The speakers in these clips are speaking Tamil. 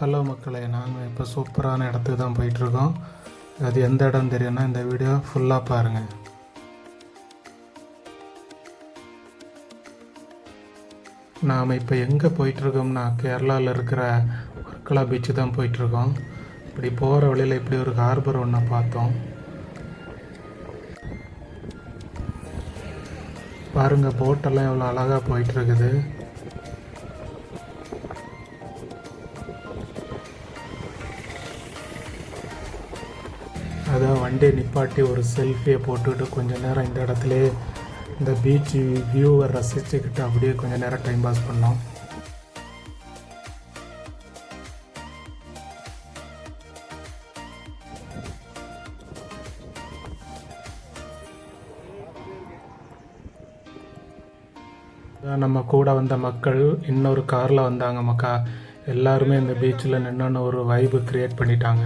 ஹலோ மக்களே நாங்கள் இப்போ சூப்பரான இடத்துக்கு தான் போயிட்டுருக்கோம். அது எந்த இடம் தெரியும்னா இந்த வீடியோ ஃபுல்லாக பாருங்கள் நாம் இப்போ எங்கே போயிட்டுருக்கோம்னா கேரளாவில் இருக்கிற வர்க்கலா பீச்சு தான் போயிட்டுருக்கோம். இப்படி போகிற வழியில் இப்படி ஒரு ஹார்பர் ஒன்று பார்த்தோம். பாருங்கள் போட்டெல்லாம் எவ்வளோ அழகாக போயிட்டுருக்குது. அதான் வண்டியை நிப்பாட்டி ஒரு செல்ஃபியை போட்டுக்கிட்டு கொஞ்சம் நேரம் இந்த இடத்துல இந்த பீச் வியூவை ரசிச்சுக்கிட்டு அப்படியே கொஞ்சம் நேரம் டைம் பாஸ் பண்ணோம். அதான் நம்ம கூட வந்த மக்கள் இன்னொரு காரில் வந்தாங்க மக்கா. எல்லாருமே இந்த பீச்சில் நின்றுன்னு ஒரு வைபு க்ரியேட் பண்ணிட்டாங்க.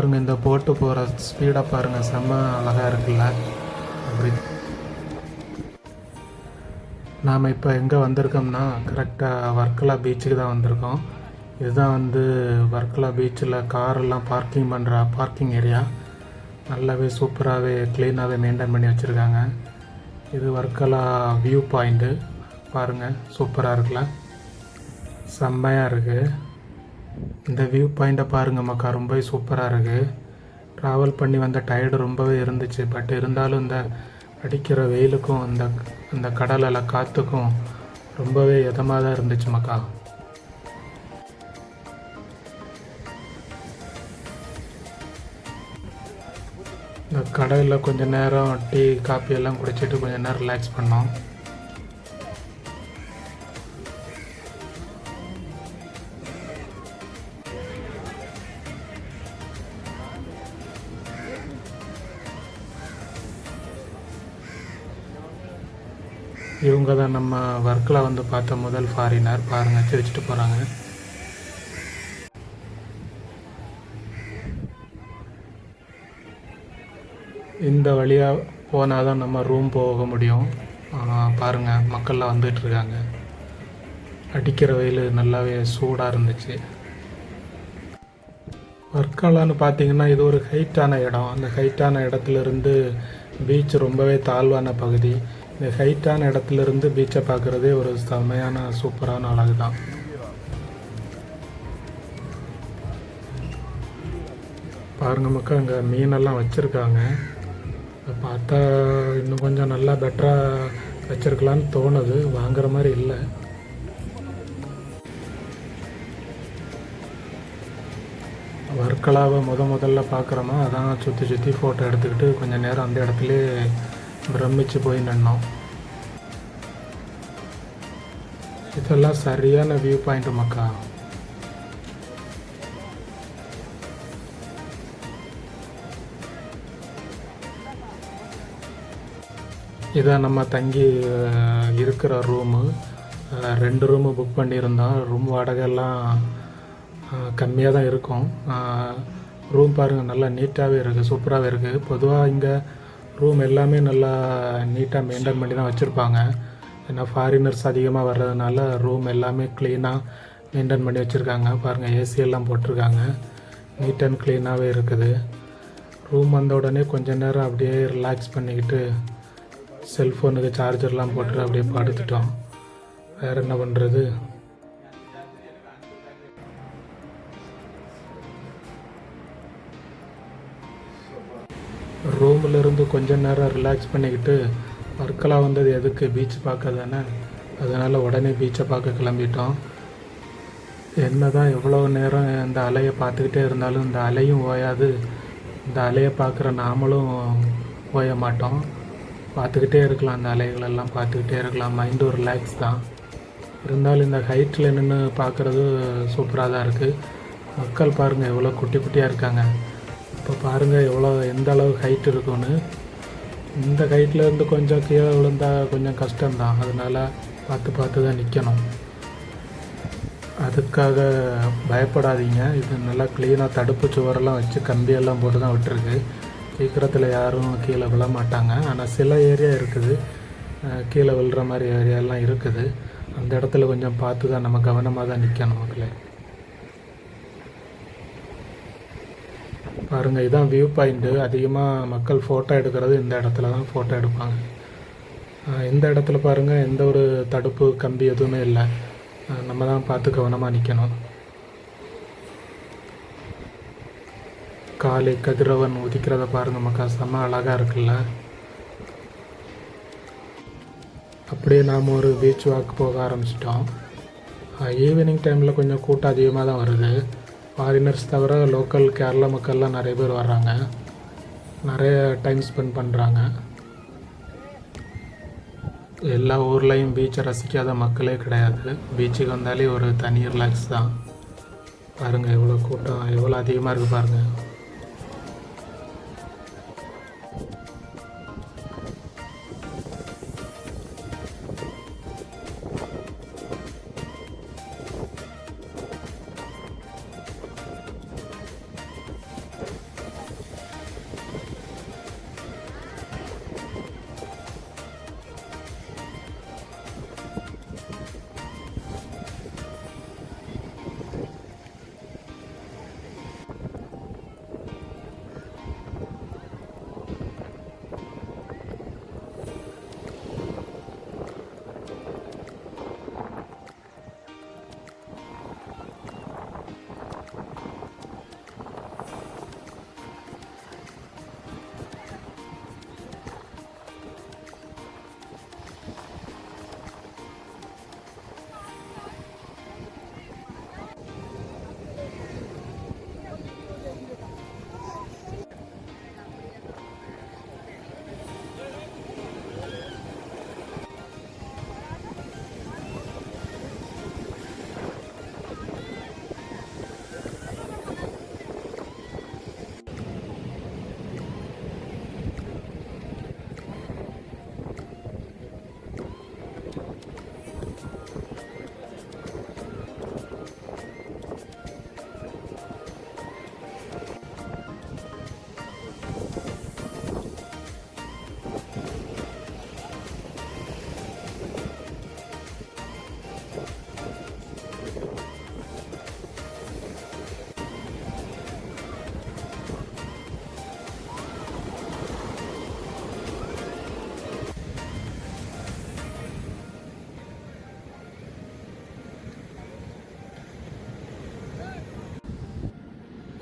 பாருங்க இந்த போட்டு போகிற ஸ்பீடாக பாருங்க செம்ம அழகாக இருக்குல்ல? அப்படி. நாம் இப்போ எங்கே வந்திருக்கோம்னா கரெக்டாக வர்க்கலா பீச்சுக்கு தான் வந்திருக்கோம். இதுதான் வந்து வர்க்கலா பீச்சில் காரெல்லாம் பார்க்கிங் பண்ணுற பார்க்கிங் ஏரியா நல்லாவே சூப்பராகவே க்ளீனாகவே மெயின்டைன் பண்ணி வச்சுருக்காங்க. இது வர்க்கலா வியூ பாயிண்ட்டு பாருங்கள் சூப்பராக இருக்குல்ல? செம்மையாக இருக்குது இந்த வியூ பாயிண்ட்டை பாருங்க மக்கா. ரொம்பவே சூப்பராக இருக்குது ட்ராவல் பண்ணி வந்த டயர்டு ரொம்பவே இருந்துச்சு. பட் இருந்தாலும் இந்த அடிக்கிற வெயிலுக்கும் இந்த இந்த கடலில் காற்றுக்கும் ரொம்பவே இதமாக தான் இருந்துச்சு மக்கா. இந்த கடையில் கொஞ்சம் நேரம் டீ காப்பி எல்லாம் குடிச்சிட்டு கொஞ்ச நேரம் ரிலாக்ஸ் பண்ணோம். இவங்க தான் நம்ம ஒர்க்கில் வந்து பார்த்த முதல் ஃபாரினர் பாருங்கள் சிரிச்சிட்டு போகிறாங்க இந்த வழியாக போனால் தான் நம்ம ரூம் போக முடியும். பாருங்கள் மக்கள்லாம் வந்துட்டு இருக்காங்க. அடிக்கிற வெயில் நல்லாவே சூடாக இருந்துச்சு. வர்க்காலான்னு பார்த்தீங்கன்னா இது ஒரு ஹைட்டான இடம். அந்த ஹைட்டான இடத்துலருந்து பீச் ரொம்பவே தாழ்வான பகுதி. இந்த ஹைட்டான இடத்துல இருந்து பீச்சை பார்க்குறதே ஒரு செமையான சூப்பரான அழகு தான். பாருங்க மக்கள் அங்கே மீனெல்லாம் வச்சுருக்காங்க. அதை பார்த்தா இன்னும் கொஞ்சம் நல்லா பெட்டராக வச்சுருக்கலான்னு தோணுது. வாங்குற மாதிரி இல்லை. வர்க்கலாவை முத முதல்ல பார்க்குறோமோ? அதான் சுற்றி சுற்றி ஃபோட்டோ எடுத்துக்கிட்டு கொஞ்சம் நேரம் அந்த இடத்துலேயே பிரமிச்சு போய் நின்னோம் இதெல்லாம் சரியான வியூ பாயிண்ட் மக்கா? இதான் நம்ம தங்கி இருக்கிற ரூமு ரெண்டு ரூமு புக் பண்ணியிருந்தோம் ரூம் வாடகைலாம் கம்மியாக தான் இருக்கும். ரூம் பாருங்கள் நல்லா நீட்டாகவே இருக்குது சூப்பராகவே இருக்குது பொதுவாக இங்கே ரூம் எல்லாமே நல்லா நீட்டாக மெயின்டைன் பண்ணி தான் வச்சுருப்பாங்க. ஏன்னா ஃபாரினர்ஸ் அதிகமாக வர்றதுனால ரூம் எல்லாமே க்ளீனாக மெயின்டைன் பண்ணி வச்சுருக்காங்க. பாருங்கள் ஏசி எல்லாம் போட்டிருக்காங்க. நீட் அண்ட் க்ளீனாகவே இருக்குது. ரூம் வந்த உடனே கொஞ்ச நேரம் அப்படியே ரிலாக்ஸ் பண்ணிக்கிட்டு செல்ஃபோனுக்கு சார்ஜர்லாம் போட்டு அப்படியே படுத்துட்டோம். வேறு என்ன பண்ணுறது ரூமில் இருந்து கொஞ்ச நேரம் ரிலாக்ஸ் பண்ணிக்கிட்டு ஒர்க்கெல்லாம் வந்தது எதுக்கு? பீச் பார்க்க தானே? அதனால் உடனே பீச்சை பார்க்க கிளம்பிட்டோம். என்ன தான் எவ்வளோ நேரம் இந்த அலையை பார்த்துக்கிட்டே இருந்தாலும் இந்த அலையும் ஓயாது. இந்த அலையை பார்க்குற நாமளும் ஓய மாட்டோம். பார்த்துக்கிட்டே இருக்கலாம். அந்த அலைகளெல்லாம் பார்த்துக்கிட்டே இருக்கலாம். மைண்டும் ரிலாக்ஸ் தான். இருந்தாலும் இந்த ஹைட்டில் நின்று பார்க்குறது சூப்பராக தான் இருக்குது மக்கள் பாருங்கள் எவ்வளோ குட்டி குட்டியாக இருக்காங்க. இப்போ பாருங்கள் எவ்வளோ எந்த அளவு ஹைட் இருக்குன்னு இந்த ஹைட்லேருந்து கொஞ்சம் கீழே விழுந்தால் கொஞ்சம் கஷ்டம்தான். அதனால் பார்த்து பார்த்து தான் நிற்கணும் அதுக்காக பயப்படாதீங்க. இது நல்லா க்ளீனாக தடுப்பு சுவரெல்லாம் வச்சு கம்பியெல்லாம் போட்டு தான் விட்டுருக்கு. சீக்கிரத்தில் யாரும் கீழே விழ மாட்டாங்க. ஆனால் சில ஏரியா இருக்குது. கீழே விழுற மாதிரி ஏரியாலாம் இருக்குது. அந்த இடத்துல கொஞ்சம் பார்த்து தான் நம்ம கவனமாக தான் நிற்கணும் அதில். பாருங்கள் இதுதான் வியூ பாயிண்ட்டு அதிகமாக மக்கள் ஃபோட்டோ எடுக்கிறது இந்த இடத்துல தான் ஃபோட்டோ எடுப்பாங்க. இந்த இடத்துல பாருங்கள் எந்த ஒரு தடுப்பு கம்பி எதுவுமே இல்லை. நம்ம தான் பார்த்து கவனமாக நிற்கணும் காலை கதிரவன் உதிக்கிறத பாருங்கள் மக்கா செம்ம அழகாக இருக்குல்ல. அப்படியே நாம் ஒரு பீச் வாக் போக ஆரம்பிச்சிட்டோம். ஈவினிங் டைமில் கொஞ்சம் கூட்டம் அதிகமாக தான் வருது. ஃபாரினர்ஸ் தவிர லோக்கல் கேரளா மக்கள்லாம் நிறைய பேர் வர்றாங்க. நிறைய டைம் ஸ்பெண்ட் பண்ணுறாங்க எல்லா ஊர்லேயும் பீச்சை ரசிக்காத மக்களே கிடையாது. பீச்சுக்கு வந்தாலே ஒரு தனி ரிலாக்ஸ் தான். பாருங்கள் எவ்வளோ கூட்டம் எவ்வளோ அதிகமாக இருக்குது பாருங்கள்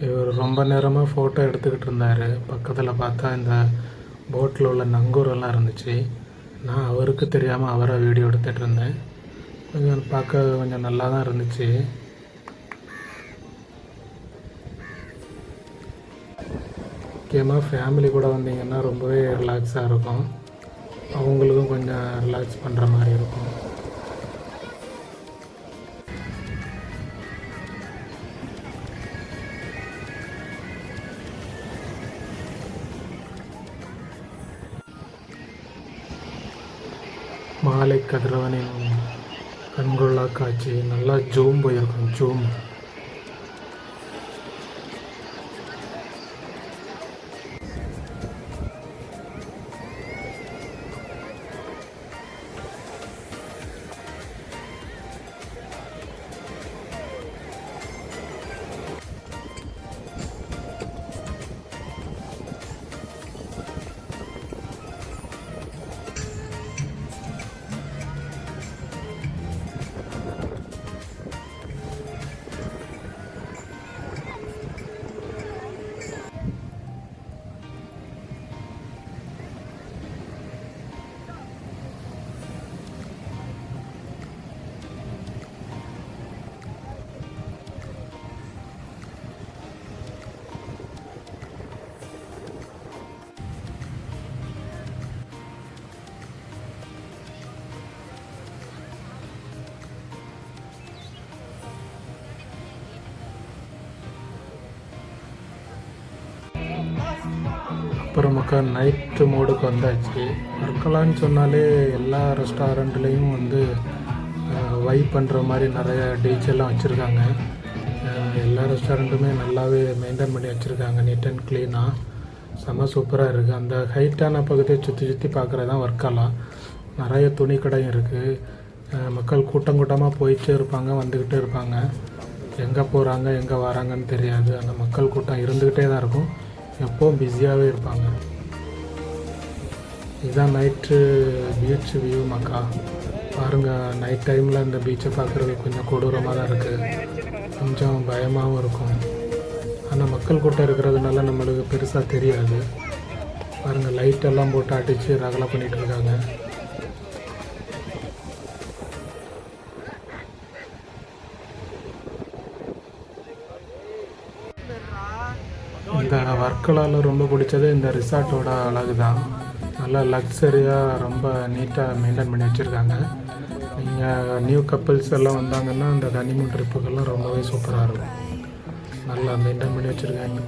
இவர் ரொம்ப நேரமாக ஃபோட்டோ எடுத்துக்கிட்டு இருந்தார். பக்கத்தில் பார்த்தா இந்த போட்டில் உள்ள நங்கூரெல்லாம் இருந்துச்சு. நான் அவருக்கு தெரியாமல் அவரை வீடியோ எடுத்துகிட்டு இருந்தேன். கொஞ்சம் பார்க்க கொஞ்சம் நல்லா தான் இருந்துச்சு. முக்கியமாக ஃபேமிலி கூட வந்தீங்கன்னா ரொம்பவே ரிலாக்ஸாக இருக்கும். அவங்களுக்கும் கொஞ்சம் ரிலாக்ஸ் பண்ணுற மாதிரி இருக்கும். மாலை கதிரவனின் கண்கொள்ளா காட்சி நல்லா ஜூம் போயிருக்கும் ஜூம். அப்புறமாக்கா நைட்டு மோடுக்கு வந்தாச்சு. வர்க்கலான்னு சொன்னாலே எல்லா ரெஸ்டாரண்ட்லேயும் வந்து வைப் பண்ணுற மாதிரி நிறைய டீச்செல்லாம் வச்சுருக்காங்க. எல்லா ரெஸ்டாரண்ட்டுமே நல்லாவே மெயின்டைன் பண்ணி வச்சுருக்காங்க நீட் அண்ட் க்ளீனாக செம்ம சூப்பராக இருக்குது அந்த ஹைட்டான பகுதியை சுற்றி சுற்றி பார்க்குறது தான் ஒர்க்கெல்லாம் நிறைய துணி கடையும் இருக்குது மக்கள் கூட்டம் கூட்டமாக போயிட்டே இருப்பாங்க வந்துக்கிட்டே இருப்பாங்க. எங்கே போகிறாங்க எங்கே வராங்கன்னு தெரியாது. அந்த மக்கள் கூட்டம் இருந்துக்கிட்டே தான் இருக்கும். எப்போவும் பிஸியாகவே இருப்பாங்க இதுதான் நைட்டு பீச் வியூ மக்கா பாருங்கள் நைட் டைமில் இந்த பீச்சை பார்க்குறது கொஞ்சம் கொடூரமாக தான் இருக்குது கொஞ்சம் பயமாகவும் இருக்கும் ஆனால் மக்கள் கூட்டம் இருக்கிறதுனால நம்மளுக்கு பெருசாக தெரியாது பாருங்கள் லைட்டெல்லாம் போட்டு அடித்து ரகலை பண்ணிகிட்டு இருக்காங்க இந்த ரொம்ப பிடிச்சது இந்த ரிசார்ட்டோட அழகு தான் நல்லா லக்ஸரியாக ரொம்ப நீட்டாக மெயின்டைன் பண்ணி வச்சுருக்காங்க. நீங்கள் நியூ கப்பிள்ஸ் எல்லாம் வந்தாங்கன்னா அந்த கனிமூன் ட்ரிப்புக்கெல்லாம் ரொம்பவே சூப்பராக இருக்கும். நல்லா மெயின்டைன் பண்ணி வச்சுருக்காங்க.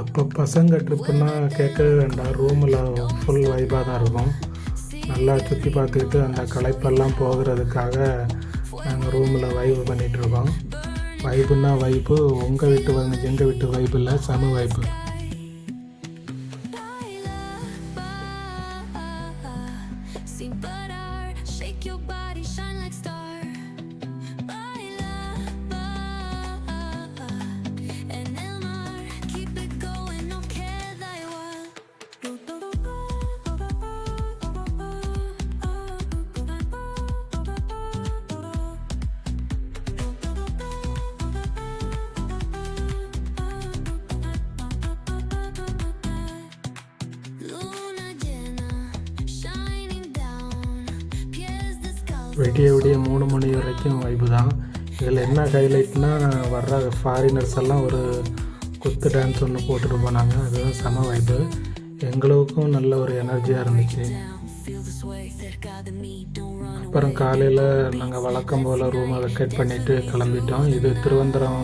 அப்போ பசங்க ட்ரிப்புன்னா கேட்கவே வேண்டாம். ரூமில் ஃபுல் வைப்பாக தான் இருக்கும். நல்லா சுற்றி பார்த்துக்கிட்டு அந்த களைப்பெல்லாம் போகிறதுக்காக நாங்கள் ரூமில் வைப்பு பண்ணிகிட்ருக்கோம் வைப்புன்னா வைப்பு உங்கள் வீட்டு வந்து எங்கள் வீட்டு வைப்பு இல்லை சம வைப்பு விடிய விடிய மூணு மணி வரைக்கும் வைப்பு தான் இதில் என்ன ஹைலைட்னால் வர்ற ஃபாரினர்ஸ் எல்லாம் ஒரு குத்து டான்ஸ் ஒன்று போட்டுட்டு போனாங்க. அதுதான் செம வைப்பு எங்களுக்கும் நல்ல ஒரு எனர்ஜியாக இருந்துச்சு. அப்புறம் காலையில் நாங்கள் வழக்கம் போல் ரூமை வெக்கேட் பண்ணிவிட்டு கிளம்பிட்டோம். இது திருவந்தரம்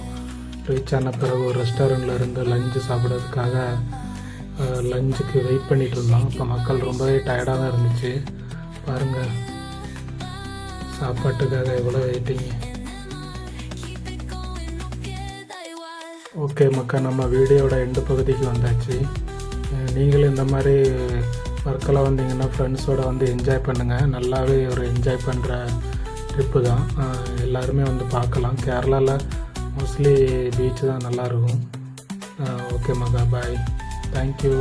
ரீச் ஆன பிறகு ஒரு ரெஸ்டாரண்ட்டில் இருந்து லஞ்சு சாப்பிட்றதுக்காக லஞ்சுக்கு வெயிட் பண்ணிகிட்டு இருந்தோம். அப்போ மக்கள் ரொம்பவே டயர்டாக தான் இருந்துச்சு. பாருங்கள் சாப்பாட்டுக்காக எவ்வளோ வெயிட்டிங்க ஓகே மக்கா நம்ம வீடியோட எண்டு பகுதிக்கு வந்தாச்சு. நீங்களும் இந்த மாதிரி ஒர்க்கெல்லாம் வந்தீங்கன்னா ஃப்ரெண்ட்ஸோடு வந்து என்ஜாய் பண்ணுங்கள் நல்லாவே ஒரு என்ஜாய் பண்ணுற ட்ரிப்பு தான். எல்லாருமே வந்து பார்க்கலாம். கேரளாவில் மோஸ்ட்லி பீச் தான் நல்லாயிருக்கும் ஓகே மக்கா பாய் தேங்க்யூ